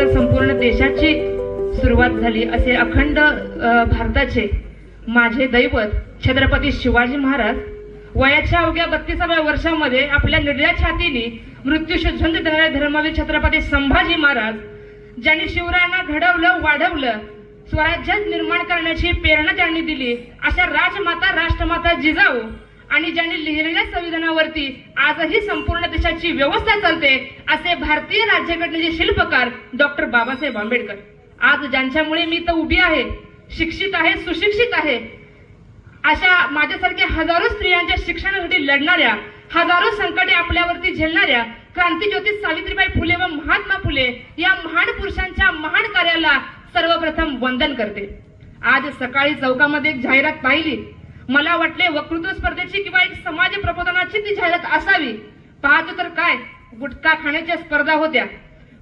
तर संपूर्ण देशाची सुरुवात झाली. असे अखंड भारताचे माझे दैवत छत्रपती शिवाजी महाराज वयाच्या अवघ्या बत्तीसाव्या वर्षामध्ये आपल्या निर्या छातीने मृत्यूशी झुंज देणारे धर्मवीर छत्रपती संभाजी महाराज ज्यांनी शिवरायांना घडवलं वाढवलं स्वराज्य निर्माण करण्याची प्रेरणा त्यांनी दिली अशा राजमाता राष्ट्रमाता जिजाऊ आणि ज्यांनी लिहिलेल्या संविधानावरती आजही संपूर्ण देशाची व्यवस्था चालते असे भारतीय राज्यघटनेचे शिल्पकार डॉक्टर बाबासाहेब आंबेडकर. आज ज्यांच्यामुळे मी तर उभी आहे शिक्षित आहे सुशिक्षित आहे अशा माझ्यासारख्या हजारो स्त्रियांच्या शिक्षणासाठी लढणाऱ्या हजारो संकटे आपल्यावरती झेलणाऱ्या क्रांतीज्योती सावित्रीबाई फुले व महात्मा फुले या महान पुरुषांच्या महान कार्याला सर्वप्रथम वंदन करते. आज सकाळी चौकामध्ये एक जाहिरात पाहिली. मला वाटले वक्तृत्व स्पर्धेची किंवा एक समाज प्रबोधनाची ती जाहिरात असावी. पाहतो तर काय? गुटखा खाण्याच्या स्पर्धा होत्या.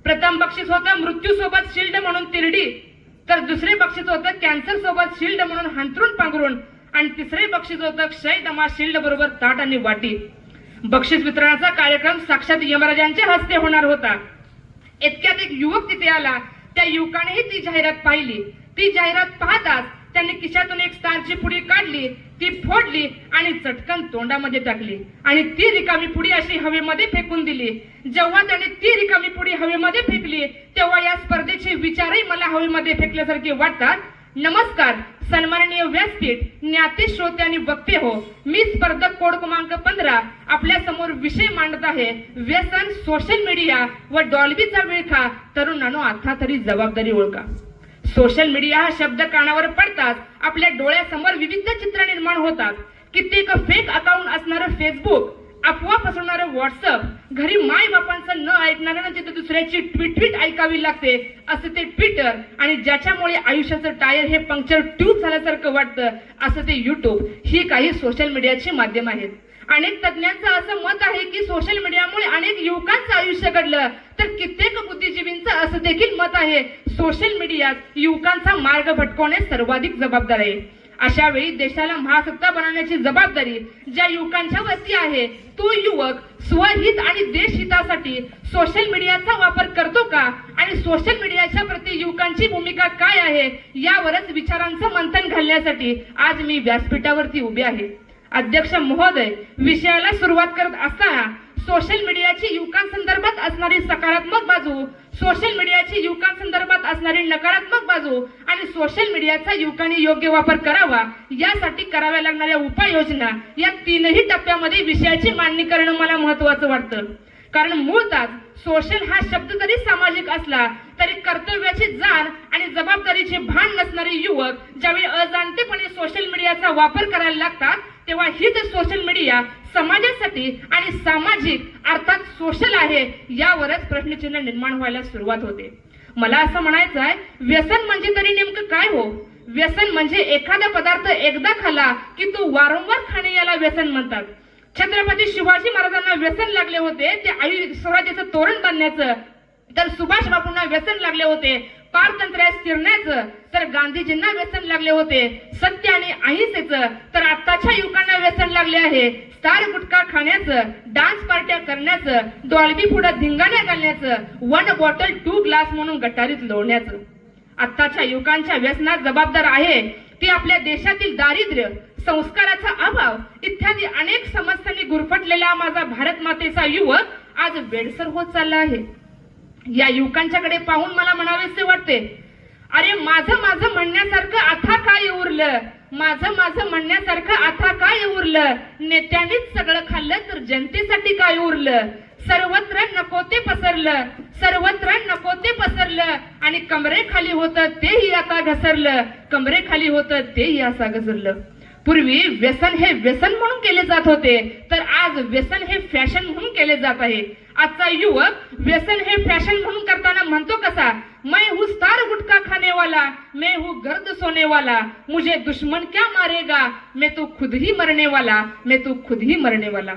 प्रथम बक्षीस होतं मृत्यू सोबत शिल्ड म्हणून तिरडी. तर दुसरे बक्षीस होतं कॅन्सर सोबत शिल्ड म्हणून हंतरून पांघरून आणि तिसरे बक्षीस होतं क्षय दमा शिल्ड बरोबर ताट आणि वाटी. बक्षीस वितरणाचा कार्यक्रम साक्षात यमराजांच्या हस्ते होणार होता. इतक्यात एक युवक तिथे आला. त्या युवकानेही ती जाहिरात पाहिली. ती जाहिरात पाहताच त्यांनी खिशातून एक स्टारची पुडी काढली. ती फोडली आणि चटकन तोंडामध्ये टाकली. आणि ती रिकामी पुडी अशी हवेमध्ये फेकून दिली. जेव्हा त्याने ती रिकामी पुडी हवेमध्ये फेकली तेव्हा या स्पर्धेचे विचारही मला हवेमध्ये फेकल्यासारखे वाटतात. नमस्कार सन्माननीय व्यासपीठ ज्ञाते श्रोते आणि वक्ते हो मी स्पर्धक कोड क्रमांक पंधरा आपल्यासमोर विषय मांडत आहे. व्यसन सोशल मीडिया व डॉल्बीचा विळखा तरुणांनो आता तरी जबाबदारी ओळखा. सोशल मीडिया हा शब्द कानावर पडताच आपल्या डोळ्यासमोर विविध चित्र निर्माण होतात. कित्येक फेक अकाउंट असणारं फेसबुक अफवा पसरवणारं व्हॉट्सअप घरी माय बापांचं न ऐकणाऱ्यांना जिथे दुसऱ्याची ट्विट ट्विट ऐकावी लागते असं ते ट्विटर आणि ज्याच्यामुळे आयुष्याचं टायर हे पंक्चर ट्यूब झाल्यासारखं वाटतं असं ते युट्यूब ही काही सोशल मीडियाची माध्यम आहेत. अनेक तज्ञांचं असं मत आहे की सोशल मीडियामुळे अनेक युवकांचं आयुष्य घडलं तर कित्येक बुद्धिजीवींचं असं देखील मत आहे सोशल मीडियात युवकांचा मार्ग भटकवणे सर्वाधिक जबाबदार आहे. अशा वेळी देशाला महासत्ता बनवण्याची जबाबदारी ज्या युवकांच्या वरती आहे तो युवक स्वहित आणि देशहितासाठी सोशल मीडियाचा वापर करतो का? आणि सोशल मीडियाच्या प्रती युवकांची भूमिका काय आहे? यावरच विचारांचं मंथन घालण्यासाठी आज मी व्यासपीठावरती उभे आहे. अध्यक्ष महोदय विषयाला सुरुवात करत असताना सोशल मीडियाची युवकांसंदर्भात असणारी सकारात्मक बाजू सोशल मीडियाची युवकांसंदर्भात असणारी नकारात्मक बाजू आणि सोशल मीडियाचा युवकांनी योग्य वापर करावा यासाठी कराव्या लागणाऱ्या उपाययोजना या तीनही टप्प्यामध्ये विषयाची मांडणी करणं मला महत्वाचं वाटतं. कारण मूळतात सोशल हा शब्द जरी सामाजिक असला तरी कर्तव्याची जाण आणि जबाबदारीचे भान नसणारे युवक ज्यावेळी अजाणतेपणे सोशल मीडियाचा वापर करायला लागतात तेव्हा हीच सोशल मीडिया समाजासाठी आणि सामाजिक अर्थात सोशल आहे यावरच प्रश्नचिन्ह निर्माण व्हायला सुरुवात होते. मला असं म्हणायचं आहे व्यसन म्हणजे तरी नेमकं काय हो? व्यसन म्हणजे एखादा पदार्थ एकदा खाला की तो वारंवार खाणे याला व्यसन म्हणतात. छत्रपती शिवाजी महाराजांना व्यसन लागले होते ते आई स्वराज्याचं तोरण बांधण्याचं. तर सुभाष बापूंना व्यसन लागले होते पारतंत्र्यास शिरण्याचं तर गांधीजींना व्यसन लागले होते. सत्य आणि अहिंसेचं तर आत्ताच्या युवकांना व्यसन लागले आहे. स्टार गुटखा खाण्याचं डान्स पार्ट्या करण्याचं डॉल्बी पुढं धिंगाण्या घालण्याचं वन बॉटल टू ग्लास म्हणून गटारीत लोळण्याचं. आत्ताच्या युवकांच्या व्यसनात जबाबदार आहे. ती आपल्या देशातील दारिद्र्य संस्काराचा अभाव इत्यादी अनेक समस्यांनी गुरफटलेला माझा भारत मातेचा युवक आज वेडसर होत चालला आहे. या युवकांच्याकडे पाहून मला म्हणावेसे वाटते अरे माझं माझं म्हणण्यासारखं आता काय उरलं? माझं माझं म्हणण्यासारखं आता काय उरलं? नेत्यांनीच सगळं खाल्लं तर जनतेसाठी काय उरलं? सर्वत्र नको ते पसरलं सर्वत्र नको ते पसरलं आणि कमरे खाली होतं तेही आता घसरलं कमरे खाली होतं तेही असा घसरलं. पूर्वी व्यसन हे व्यसन म्हणून केले जात होते तर आज व्यसन हे फॅशन म्हणून केले जात आहे. आजचा युवक व्यसन हे फॅशन म्हणून करताना म्हणतो कसा मैं हूँ स्टार गुटखा खाने वाला मैं हूँ गर्द सोने वाला मुझे दुश्मन क्या मारेगा मैं तो खुद ही मरने वाला मैं तो खुद ही मरने वाला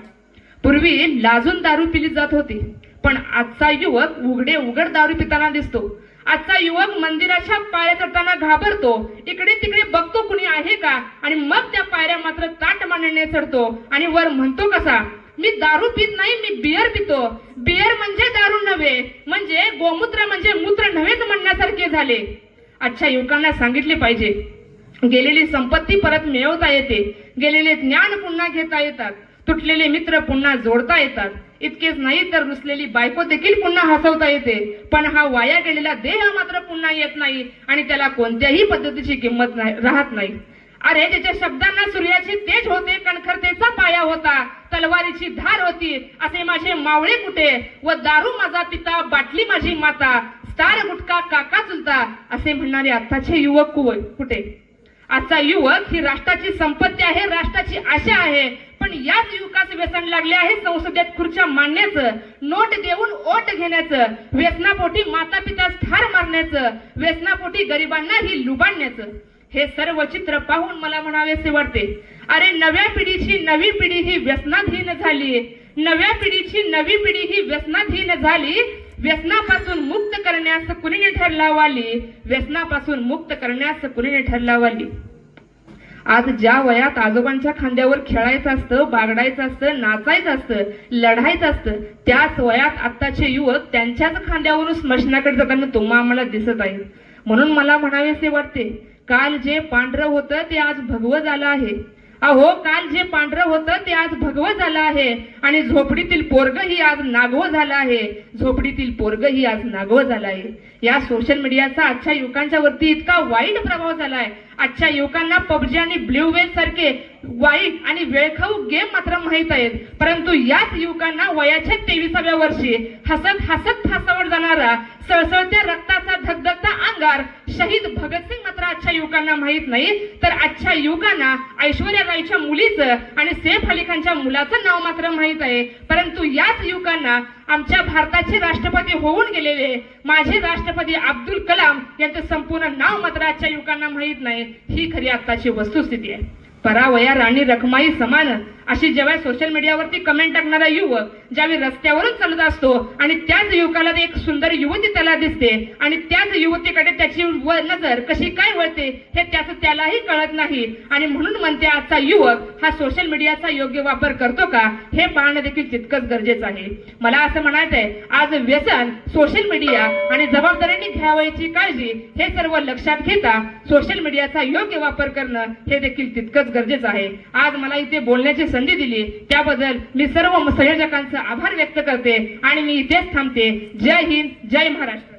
पूर्वी लाजून दारू पिली जात होती पण आजचा युवक उघडे उघड दारू पिताना दिसतो. आजचा युवक मंदिराच्या पायऱ्या चढताना घाबरतो. इकडे तिकडे बघतो कुणी आहे का? आणि मग त्या पायऱ्या मात्र ताट मांडणे चढतो. आणि वर म्हणतो कसा मी दारू पित नाही मी बियर पितो. बियर म्हणजे दारू नव्हे म्हणजे गोमूत्र म्हणजे मूत्र नव्हेच म्हणण्यासारखे झाले. अच्छा युवकांना सांगितले पाहिजे. गेलेली संपत्ती परत मिळवता येते. गेलेले ज्ञान पुन्हा घेता येतात. तुटलेले मित्र पुन्हा जोडता येतात. इतकेच नाही तर रुसलेली बायको देखील पुन्हा हसवता येते. पण हा वाया गेलेला देह मात्र पुन्हा येत नाही आणि त्याला कोणत्याही पद्धतीची किंमत नाही राहत नाही. अरे त्याच्या शब्दांना सूर्याची तेज होते कणखरतेचा पाया होता तलवारीची धार होती असे माझे मावळे कुठे? व दारू माझा पिता बाटली माझी माता स्टार गुटका काका चुलता असे म्हणणारे आताचे युवक कुव- कुठे? आजचा युवक ही राष्ट्राची संपत्ती आहे राष्ट्राची आशा आहे. पण याच युवकास व्यसन लागले आहे. संसदेत खुर्च्या मांडण्याचं नोट देऊन ओट घेण्याचं व्यसनापोटी माता पितास ठार मारण्याचं व्यसनापोटी गरिबांना ही लुबाडण्याचं. हे सर्व चित्र पाहून मला म्हणावेसे वाटते. अरे नव्या पिढीची नवी पिढी ही व्यसनाधीन झाली. नव्या पिढीची नवी पिढी ही व्यसनाधीन झाली. व्यसनापासून मुक्त करण्यास कुणीने ठरलावाली? व्यसनापासून मुक्त करण्यास कुणीने ठरलावाली? आज ज्या वयात आजोबांच्या खांद्यावर खेळायचं असतं बागडायचं असतं नाचायचं असतं लढायचं असतं त्याच वयात आत्ताचे युवक त्यांच्याच खांद्यावरून स्मशनाकडे जाताना तुम्हा आम्हाला दिसत आहे. म्हणून मला म्हणावेसे वाटते काल जे पांढरं होतं ते आज भगवं झालं आहे. अहो काल जे पांढरं होतं ते आज भगवं झालं आहे. आणि झोपडीतील पोरग ही आज नागवं झालं आहे. झोपडीतील पोरग ही आज नागवं झालं आहे. या सोशल मीडियाचा आजच्या युवकांच्या वरती इतका वाईट प्रभाव झालाय. आजच्या युवकांना पबजी आणि ब्ल्यू वेल सारखे वाईट आणि वेळखाऊ गेम मात्र माहीत आहेत. परंतु याच युवकांना वयाच्या तेविसाव्या वर्षी हसत हसत फासावर जाणारा सळसळत्या रक्ताचा धगधगता अंगार शहीद भगतसिंग मात्र आजच्या युवकांना माहीत नाही. तर आजच्या युवकांना ऐश्वर्या रायच्या मुलीचं आणि सैफ अली खानच्या मुलाचं नाव मात्र माहीत आहे. परंतु याच युवकांना आमच्या भारताचे राष्ट्रपती होऊन गेलेले माझे राष्ट्रपती अब्दुल कलाम यांचं संपूर्ण नाव मात्र आजच्या युवकांना माहीत नाही. ही खरी आत्ताची वस्तुस्थिती आहे. परावया राणी रखमाई समान अशी जेव्हा सोशल मीडियावरती कमेंट टाकणारा युवक ज्यावेळी रस्त्यावरून चालत असतो आणि त्याच युवकाला एक सुंदर युवती त्याला दिसते आणि त्याच युवतीकडे त्याची नजर कशी काय वळते हे त्याचं त्यालाही कळत नाही. आणि म्हणून म्हणते आजचा युवक हा सोशल मीडियाचा योग्य वापर करतो का? हे पाहणं देखील तितकंच गरजेचं आहे. मला असं म्हणायचंय आज व्यसन सोशल मीडिया आणि जबाबदारीने घ्यावयाची काळजी हे सर्व लक्षात घेता सोशल मीडियाचा योग्य वापर करणं हे देखील तितकंच गरजेचं आहे. आज मला इथे बोलण्याची संधी दिली. त्याबद्दल मी सर्व संयोजकांचा आभार व्यक्त करते आणि मी इथेच थांबते. जय हिंद जय महाराष्ट्र.